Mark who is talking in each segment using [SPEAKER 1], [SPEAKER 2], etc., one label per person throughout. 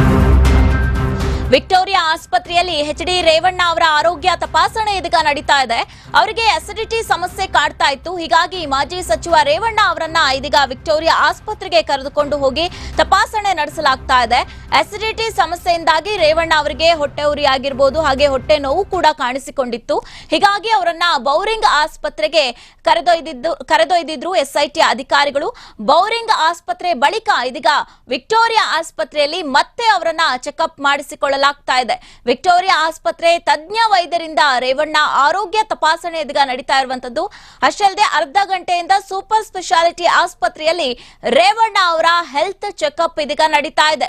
[SPEAKER 1] Thank you. Victoria ಆಸ್ಪತ್ರೆಯಲ್ಲಿ H D Revanna ಅವರ ಆರೋಗ್ಯ ತಪಾಸಣೆ ಇದೀಗ ನಡೀತಾ ಇದೆ. ಅವರಿಗೆ ಅಸಿಡಿಟಿ ಸಮಸ್ಯೆ ಕಾಡ್ತಾ ಇತ್ತು. ಹೀಗಾಗಿ ಮಾಜಿ ಸಚಿವ ರೇವಣ್ಣ ಅವರನ್ನ ಇದೀಗ ವಿಕ್ಟೋರಿಯಾ ಆಸ್ಪತ್ರೆಗೆ ಕರೆದುಕೊಂಡು ಹೋಗಿ ತಪಾಸಣೆ ನಡೆಸಲಾಗ್ತಾ ಇದೆ. ಅಸಿಡಿಟಿ ಸಮಸ್ಯೆಯಿಂದಾಗಿ ರೇವಣ್ಣ ಅವರಿಗೆ ಹೊಟ್ಟೆ ಉರಿ ಆಗಿರ್ಬೋದು, ಹಾಗೆ ಹೊಟ್ಟೆ ನೋವು ಕೂಡ ಕಾಣಿಸಿಕೊಂಡಿತ್ತು. ಹೀಗಾಗಿ ಅವರನ್ನ ಬೌರಿಂಗ್ ಆಸ್ಪತ್ರೆಗೆ ಕರೆದೊಯ್ದಿದ್ದು, ಕರೆದೊಯ್ದಿದ್ರು ಎಸ್ಐಟಿ ಅಧಿಕಾರಿಗಳು. ಬೌರಿಂಗ್ ಆಸ್ಪತ್ರೆ ಬಳಿಕ ಇದೀಗ ವಿಕ್ಟೋರಿಯಾ ಆಸ್ಪತ್ರೆಯಲ್ಲಿ ಮತ್ತೆ ಅವರನ್ನ ಚೆಕಪ್ ಮಾಡಿಸಿಕೊಳ್ಳಲಾಗ್ತಾ ಇದೆ. ವಿಕ್ಟೋರಿಯಾ ಆಸ್ಪತ್ರೆ ತಜ್ಞ ವೈದ್ಯರಿಂದ ರೇವಣ್ಣ ಆರೋಗ್ಯ ತಪಾಸಣೆ ಇದೀಗ ನಡೀತಾ ಇರುವಂತದ್ದು. ಅಷ್ಟೇ ಅಲ್ಲದೆ ಅರ್ಧ ಗಂಟೆಯಿಂದ ಸೂಪರ್ ಸ್ಪೆಷಾಲಿಟಿ ಆಸ್ಪತ್ರೆಯಲ್ಲಿ ರೇವಣ್ಣ ಅವರ ಹೆಲ್ತ್ ಚೆಕಪ್ ಇದೀಗ ನಡೀತಾ ಇದೆ.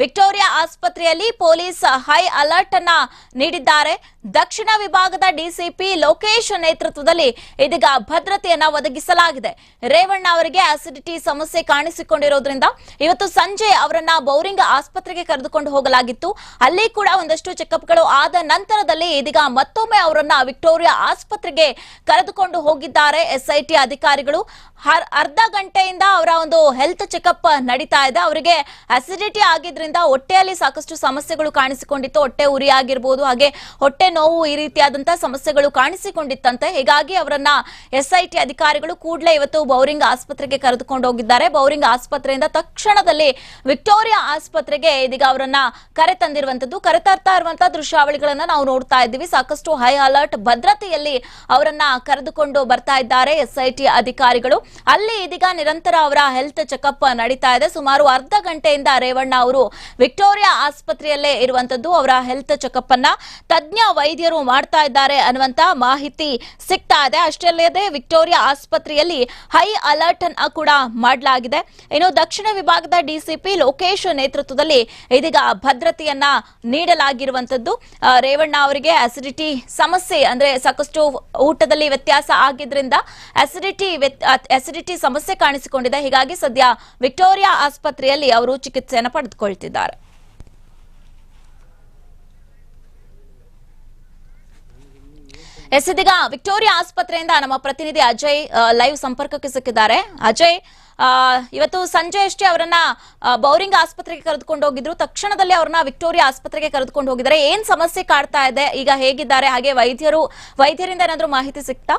[SPEAKER 1] ವಿಕ್ಟೋರಿಯಾ ಆಸ್ಪತ್ರೆಯಲ್ಲಿ ಪೊಲೀಸ್ ಹೈ ಅಲರ್ಟ್ ಅನ್ನ ನೀಡಿದ್ದಾರೆ. ದಕ್ಷಿಣ ವಿಭಾಗದ ಡಿಸಿಪಿ ಲೋಕೇಶ್ ನೇತೃತ್ವದಲ್ಲಿ ಇದೀಗ ಭದ್ರತೆಯನ್ನ ಒದಗಿಸಲಾಗಿದೆ. ರೇವಣ್ಣ ಅವರಿಗೆ ಆಸಿಡಿಟಿ ಸಮಸ್ಯೆ ಕಾಣಿಸಿಕೊಂಡಿರೋದ್ರಿಂದ ಇವತ್ತು ಸಂಜೆ ಅವರನ್ನ ಬೌರಿಂಗ್ ಆಸ್ಪತ್ರೆಗೆ ಕರೆದುಕೊಂಡು ಹೋಗಲಾಗಿತ್ತು. ಅಲ್ಲಿ ಕೂಡ ಒಂದಷ್ಟು ಚೆಕಪ್ಗಳು ಆದ ನಂತರದಲ್ಲಿ ಇದೀಗ ಮತ್ತೊಮ್ಮೆ ಅವರನ್ನ ವಿಕ್ಟೋರಿಯಾ ಆಸ್ಪತ್ರೆಗೆ ಕರೆದುಕೊಂಡು ಹೋಗಿದ್ದಾರೆ ಎಸ್ಐಟಿ ಅಧಿಕಾರಿಗಳು. ಅರ್ಧ ಗಂಟೆಯಿಂದ ಅವರ ಒಂದು ಹೆಲ್ತ್ ಚೆಕಪ್ ನಡೀತಾ ಇದೆ. ಅವರಿಗೆ ಅಸಿಡಿಟಿ ಆಗಿದ್ರಿಂದ ಹೊಟ್ಟೆಯಲ್ಲಿ ಸಾಕಷ್ಟು ಸಮಸ್ಯೆಗಳು ಕಾಣಿಸಿಕೊಂಡಿತ್ತು. ಹೊಟ್ಟೆ ಉರಿ ಆಗಿರ್ಬೋದು ಹಾಗೆ ಹೊಟ್ಟೆ ನೋವು ಈ ರೀತಿಯಾದಂತಹ ಸಮಸ್ಯೆಗಳು ಕಾಣಿಸಿಕೊಂಡಿತ್ತಂತೆ. ಹೀಗಾಗಿ ಅವರನ್ನ ಎಸ್ಐಟಿ ಅಧಿಕಾರಿಗಳು ಕೂಡಲೇ ಇವತ್ತು ಬೌರಿಂಗ್ ಆಸ್ಪತ್ರೆಗೆ ಕರೆದುಕೊಂಡು ಹೋಗಿದ್ದಾರೆ. ಬೌರಿಂಗ್ ಆಸ್ಪತ್ರೆಯಿಂದ ತಕ್ಷಣದಲ್ಲಿ ವಿಕ್ಟೋರಿಯಾ ಆಸ್ಪತ್ರೆಗೆ ಇದೀಗ ಅವರನ್ನ ಕರೆ ತಂದಿರುವಂತದ್ದು. ಕರೆತರ್ತಾ ಇರುವಂತಹ ದೃಶ್ಯಾವಳಿಗಳನ್ನ ನಾವು ನೋಡ್ತಾ ಇದ್ದೀವಿ. ಸಾಕಷ್ಟು ಹೈ ಅಲರ್ಟ್ ಭದ್ರತೆಯಲ್ಲಿ ಅವರನ್ನ ಕರೆದುಕೊಂಡು ಬರ್ತಾ ಇದ್ದಾರೆ ಎಸ್ಐಟಿ ಅಧಿಕಾರಿಗಳು. ಅಲ್ಲಿ ಇದೀಗ ನಿರಂತರ ಅವರ ಹೆಲ್ತ್ ಚೆಕಪ್ ನಡೀತಾ ಇದೆ. ಸುಮಾರು ಅರ್ಧ ಗಂಟೆಯಿಂದ ರೇವಣ್ಣ ಅವರು ವಿಕ್ಟೋರಿಯಾ ಆಸ್ಪತ್ರೆಯಲ್ಲೇ ಇರುವಂತದ್ದು. ಅವರ ಹೆಲ್ತ್ ಚೆಕಪ್ ಅನ್ನ ತಜ್ಞ ವೈದ್ಯರು ಮಾಡ್ತಾ ಇದ್ದಾರೆ ಅನ್ನುವಂತ ಮಾಹಿತಿ ಸಿಗ್ತಾ ಇದೆ. ಅಷ್ಟೇ ಅಲ್ಲದೆ ವಿಕ್ಟೋರಿಯಾ ಆಸ್ಪತ್ರೆಯಲ್ಲಿ ಹೈ ಅಲರ್ಟ್ ಅನ್ನ ಕೂಡ ಮಾಡಲಾಗಿದೆ. ಇನ್ನು ದಕ್ಷಿಣ ವಿಭಾಗದ ಡಿಸಿಪಿ ಲೋಕೇಶ್ ನೇತೃತ್ವದಲ್ಲಿ ಇದೀಗ ಭದ್ರತೆಯನ್ನ ನೀಡಲಾಗಿರುವಂತದ್ದು. ರೇವಣ್ಣ ಅವರಿಗೆ ಅಸಿಡಿಟಿ ಸಮಸ್ಯೆ ಅಂದ್ರೆ ಸಾಕಷ್ಟು ಊಟದಲ್ಲಿ ವ್ಯತ್ಯಾಸ ಆಗಿದ್ರಿಂದ ಅಸಿಡಿಟಿ ಅಸಿಡಿಟಿ ಸಮಸ್ಯೆ ಕಾಣಿಸಿಕೊಂಡಿದೆ. ಹೀಗಾಗಿ ಸದ್ಯ ವಿಕ್ಟೋರಿಯಾ ಆಸ್ಪತ್ರೆಯಲ್ಲಿ ಅವರು ಚಿಕಿತ್ಸೆಯನ್ನು ಪಡೆದುಕೊಳ್ತಿದ್ದಾರೆ ಎಸ್ ವಿಕ್ಟೋರಿಯಾ ಆಸ್ಪತ್ರೆಯಿಂದ ನಮ್ಮ ಪ್ರತಿನಿಧಿ ಅಜಯ್ ಲೈವ್ ಸಂಪರ್ಕಕ್ಕೆ ಸಿಕ್ಕಿದ್ದಾರೆ. ಅಜಯ್ ಇವತ್ತು ಸಂಜೆ ಅಷ್ಟೇ ಅವರನ್ನ ಬೌರಿಂಗ್ ಆಸ್ಪತ್ರೆಗೆ ಕರೆದುಕೊಂಡು ಹೋಗಿದ್ರು. ತಕ್ಷಣದಲ್ಲಿ ಅವ್ರನ್ನ ವಿಕ್ಟೋರಿಯಾ ಆಸ್ಪತ್ರೆಗೆ ಕರೆದುಕೊಂಡು ಹೋಗಿದ್ದಾರೆ. ಏನ್ ಸಮಸ್ಯೆ ಕಾಡ್ತಾ ಇದೆ? ಈಗ ಹೇಗಿದ್ದಾರೆ? ಹಾಗೆ ವೈದ್ಯರು, ವೈದ್ಯರಿಂದ ಏನಾದ್ರು ಮಾಹಿತಿ ಸಿಗ್ತಾ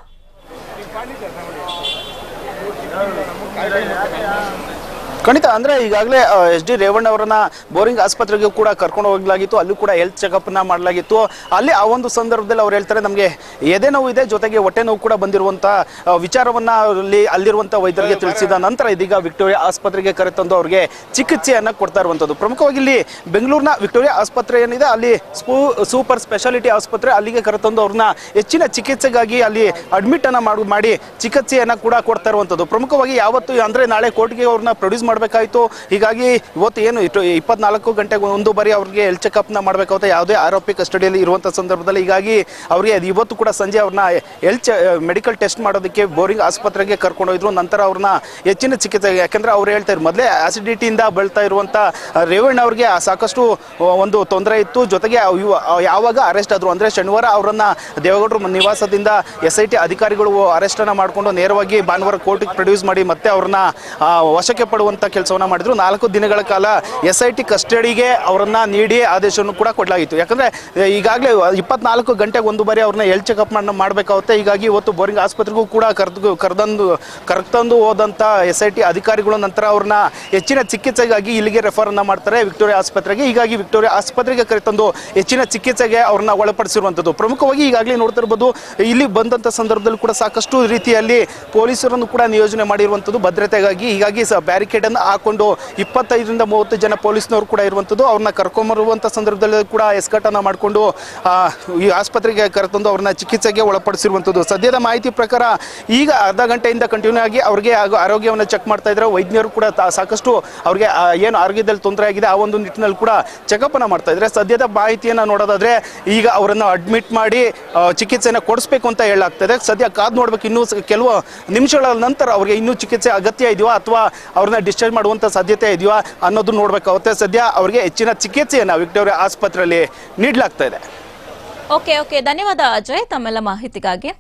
[SPEAKER 2] ಖಂಡಿತ ಅಂದ್ರೆ ಈಗಾಗಲೇ ಎಸ್ ಡಿ ರೇವಣ್ಣ ಅವರನ್ನ ಬೋರಿಂಗ್ ಆಸ್ಪತ್ರೆಗೆ ಕೂಡ ಕರ್ಕೊಂಡು ಹೋಗಲಾಗಿತ್ತು ಅಲ್ಲೂ ಕೂಡ ಹೆಲ್ತ್ ಚೆಕಪ್ನ ಮಾಡಲಾಗಿತ್ತು. ಅಲ್ಲಿ ಆ ಒಂದು ಸಂದರ್ಭದಲ್ಲಿ ಅವ್ರು ಹೇಳ್ತಾರೆ ನಮಗೆ ಎದೆ ನೋವು ಇದೆ ಜೊತೆಗೆ ಹೊಟ್ಟೆ ನೋವು ಕೂಡ ಬಂದಿರುವಂತ ಆ, ವಿಚಾರವನ್ನ ಅಲ್ಲಿ ಅಲ್ಲಿರುವಂತ ವೈದ್ಯರಿಗೆ ತಿಳಿಸಿದ ನಂತರ ಇದೀಗ ವಿಕ್ಟೋರಿಯಾ ಆಸ್ಪತ್ರೆಗೆ ಕರೆತಂದು ಅವ್ರಿಗೆ ಚಿಕಿತ್ಸೆಯನ್ನ ಕೊಡ್ತಾ ಇರುವಂತದ್ದು ಪ್ರಮುಖವಾಗಿ ಇಲ್ಲಿ ಬೆಂಗಳೂರಿನ ವಿಕ್ಟೋರಿಯಾ ಆಸ್ಪತ್ರೆ ಏನಿದೆ ಅಲ್ಲಿ ಸ್ಪೂ ಸೂಪರ್ ಸ್ಪೆಷಾಲಿಟಿ ಆಸ್ಪತ್ರೆ ಅಲ್ಲಿಗೆ ಕರೆತಂದು ಅವ್ರನ್ನ ಹೆಚ್ಚಿನ ಚಿಕಿತ್ಸೆಗಾಗಿ ಅಲ್ಲಿ ಅಡ್ಮಿಟ್ ಅನ್ನ ಮಾಡು ಮಾಡಿ ಚಿಕಿತ್ಸೆಯನ್ನ ಕೂಡ ಕೊಡ್ತಾ ಇರುವಂತದ್ದು ಪ್ರಮುಖವಾಗಿ ಯಾವತ್ತು ಅಂದ್ರೆ ನಾಳೆ ಕೋರ್ಟ್ಗೆ ಅವ್ರನ್ನ ಪ್ರೊಡ್ಯೂಸ್ ಮಾಡಬೇಕಾಯ್ತು. ಹೀಗಾಗಿ ಇವತ್ತು ಏನು ಇಟ್ಟು- ಇಪ್ಪತ್ನಾಲ್ಕು ಗಂಟೆಗೆ ಒಂದು ಬಾರಿ ಅವ್ರಿಗೆ ಎಲ್ ಚೆಕ್ಅಪ್ನ ಮಾಡಬೇಕಾಗುತ್ತೆ. ಯಾವುದೇ ಆರೋಪಿ ಕಸ್ಟಡಿಯಲ್ಲಿ ಇರುವಂಥ ಸಂದರ್ಭದಲ್ಲಿ ಹೀಗಾಗಿ ಅವರಿಗೆ ಇವತ್ತು ಕೂಡ ಸಂಜೆ ಅವ್ರನ್ನ ಹೆಲ್ತ್ ಮೆಡಿಕಲ್ ಟೆಸ್ಟ್ ಮಾಡೋದಕ್ಕೆ ಬೋರಿಂಗ್ ಆಸ್ಪತ್ರೆಗೆ ಕರ್ಕೊಂಡೋದ್ರು ನಂತರ ಅವ್ರನ್ನ ಹೆಚ್ಚಿನ ಚಿಕಿತ್ಸೆ, ಯಾಕಂದ್ರೆ ಅವ್ರು ಹೇಳ್ತಾರೆ ಮೊದಲೇ ಆಸಿಡಿಟಿಯಿಂದ ಬೆಳ್ತಾ ಇರುವಂಥ ರೇವಣ್ಣ ಅವ್ರಿಗೆ ಸಾಕಷ್ಟು ಒಂದು ತೊಂದರೆ ಇತ್ತು. ಜೊತೆಗೆ ಯಾವಾಗ ಅರೆಸ್ಟ್ ಆದ್ರು, ಅಂದ್ರೆ ಶನಿವಾರ ಅವರನ್ನು ದೇವೇಗೌಡರು ನಿವಾಸದಿಂದ ಎಸ್ ಐ ಟಿ ಅಧಿಕಾರಿಗಳು ಅರೆಸ್ಟ್ ಅನ್ನ ಮಾಡಿಕೊಂಡು ನೇರವಾಗಿ ಭಾನುವಾರ ಕೋರ್ಟಿಗೆ ಪ್ರೊಡ್ಯೂಸ್ ಮಾಡಿ ಮತ್ತೆ ಅವ್ರನ್ನ ವಶಕ್ಕೆ ವಶಕ್ಕೆ ಪಡುವಂತ ಕೆಲಸವನ್ನ ಮಾಡಿದ್ರು. ನಾಲ್ಕು ದಿನಗಳ ಕಾಲ ಎಸ್ ಐ ಟಿ ಕಸ್ಟಡಿಗೆ ಅವರನ್ನ ನೀಡಿ ಆದೇಶವನ್ನು ಕೂಡ ಕೊಡಲಾಗಿತ್ತು. ಯಾಕಂದ್ರೆ ಈಗಾಗಲೇ ಇಪ್ಪತ್ನಾಲ್ಕು ಗಂಟೆಗೆ ಒಂದು ಬಾರಿ ಅವ್ರನ್ನ ಎಲ್ ಚೆಕಪ್ ಮಾಡಬೇಕಾಗುತ್ತೆ. ಹೀಗಾಗಿ ಇವತ್ತು ಬೋರಿಂಗ್ ಆಸ್ಪತ್ರೆಗೂ ಕೂಡ ಕರೆದು, ಕರೆದಂದು ಕರೆತಂದು ಹೋದಂತ ಎಸ್ ಐ ಟಿ ಅಧಿಕಾರಿಗಳು ನಂತರ ಅವ್ರನ್ನ ಹೆಚ್ಚಿನ ಚಿಕಿತ್ಸೆಗಾಗಿ ಇಲ್ಲಿಗೆ ರೆಫರ್ ಅನ್ನ ಮಾಡ್ತಾರೆ ವಿಕ್ಟೋರಿಯಾ ಆಸ್ಪತ್ರೆಗೆ. ಹೀಗಾಗಿ ವಿಕ್ಟೋರಿಯಾ ಆಸ್ಪತ್ರೆಗೆ ಕರೆತಂದು ಹೆಚ್ಚಿನ ಚಿಕಿತ್ಸೆಗೆ ಅವ್ರನ್ನ ಒಳಪಡಿಸಿರುವಂಥದ್ದು. ಪ್ರಮುಖವಾಗಿ ಈಗಾಗಲೇ ನೋಡ್ತಿರ್ಬೋದು ಇಲ್ಲಿ ಬಂದಂಥ ಸಂದರ್ಭದಲ್ಲಿ ಕೂಡ ಸಾಕಷ್ಟು ರೀತಿಯಲ್ಲಿ ಪೊಲೀಸರನ್ನು ಕೂಡ ನಿಯೋಜನೆ ಮಾಡಿರುವಂಥದ್ದು ಭದ್ರತೆಗಾಗಿ. ಹೀಗಾಗಿ ಬ್ಯಾರಿಕೇಡ್ ಅನ್ನು ಹಾಕೊಂಡು ಇಪ್ಪತ್ತೈದರಿಂದ ಮೂವತ್ತು ಜನ ಪೊಲೀಸ್ನವರು ಕೂಡ ಇರುವಂಥದ್ದು. ಅವ್ರನ್ನ ಕರ್ಕೊಂಬರುವಂಥ ಸಂದರ್ಭದಲ್ಲಿ ಕೂಡ ಎಸ್ಕಟನ್ನು ಮಾಡಿಕೊಂಡು ಈ ಆಸ್ಪತ್ರೆಗೆ ಕರೆತಂದು ಅವ್ರನ್ನ ಚಿಕಿತ್ಸೆಗೆ ಒಳಪಡಿಸಿರುವಂಥದ್ದು. ಸದ್ಯದ ಮಾಹಿತಿ ಪ್ರಕಾರ ಈಗ ಅರ್ಧ ಗಂಟೆಯಿಂದ ಕಂಟಿನ್ಯೂ ಆಗಿ ಅವ್ರಿಗೆ ಆರೋಗ್ಯವನ್ನು ಚೆಕ್ ಮಾಡ್ತಾ ಇದ್ದಾರೆ. ವೈದ್ಯರು ಕೂಡ ಸಾಕಷ್ಟು ಅವ್ರಿಗೆ ಏನು ಆರೋಗ್ಯದಲ್ಲಿ ತೊಂದರೆ ಆಗಿದೆ ಆ ಒಂದು ನಿಟ್ಟಿನಲ್ಲಿ ಕೂಡ ಚೆಕಪ್ನ ಮಾಡ್ತಾ ಇದ್ದಾರೆ. ಸದ್ಯದ ಮಾಹಿತಿಯನ್ನ ನೋಡೋದಾದ್ರೆ ಈಗ ಅವರನ್ನು ಅಡ್ಮಿಟ್ ಮಾಡಿ ಚಿಕಿತ್ಸೆನ ಕೊಡಿಸ್ಬೇಕು ಅಂತ ಹೇಳಲಾಗ್ತದೆ ಸದ್ಯ ಕಾದು ನೋಡ್ಬೇಕು ಇನ್ನೂ ಕೆಲವು ನಿಮಿಷಗಳ ನಂತರ ಅವ್ರಿಗೆ ಇನ್ನೂ ಚಿಕಿತ್ಸೆ ಅಗತ್ಯ ಇದೆಯೋ ಅಥವಾ ಅವ್ರನ್ನ ಡಿಸ್ಚಾರ್ಜ್ ಮಾಡುವಂತ ಸಾಧ್ಯತೆ ಇದೆಯಾ ಅನ್ನೋದು ನೋಡಬೇಕಾಗುತ್ತೆ ಸದ್ಯ ಅವರಿಗೆ ಹೆಚ್ಚಿನ ಚಿಕಿತ್ಸೆಯನ್ನ ವಿಕ್ಟೋರಿಯಾ ಆಸ್ಪತ್ರೆಯಲ್ಲಿ ನೀಡಲಾಗ್ತಾ ಇದೆ.
[SPEAKER 1] ಓಕೆ ಓಕೆ ಧನ್ಯವಾದ ಅಜಯ್ ತಮ್ಮೆಲ್ಲ ಮಾಹಿತಿಗಾಗಿ.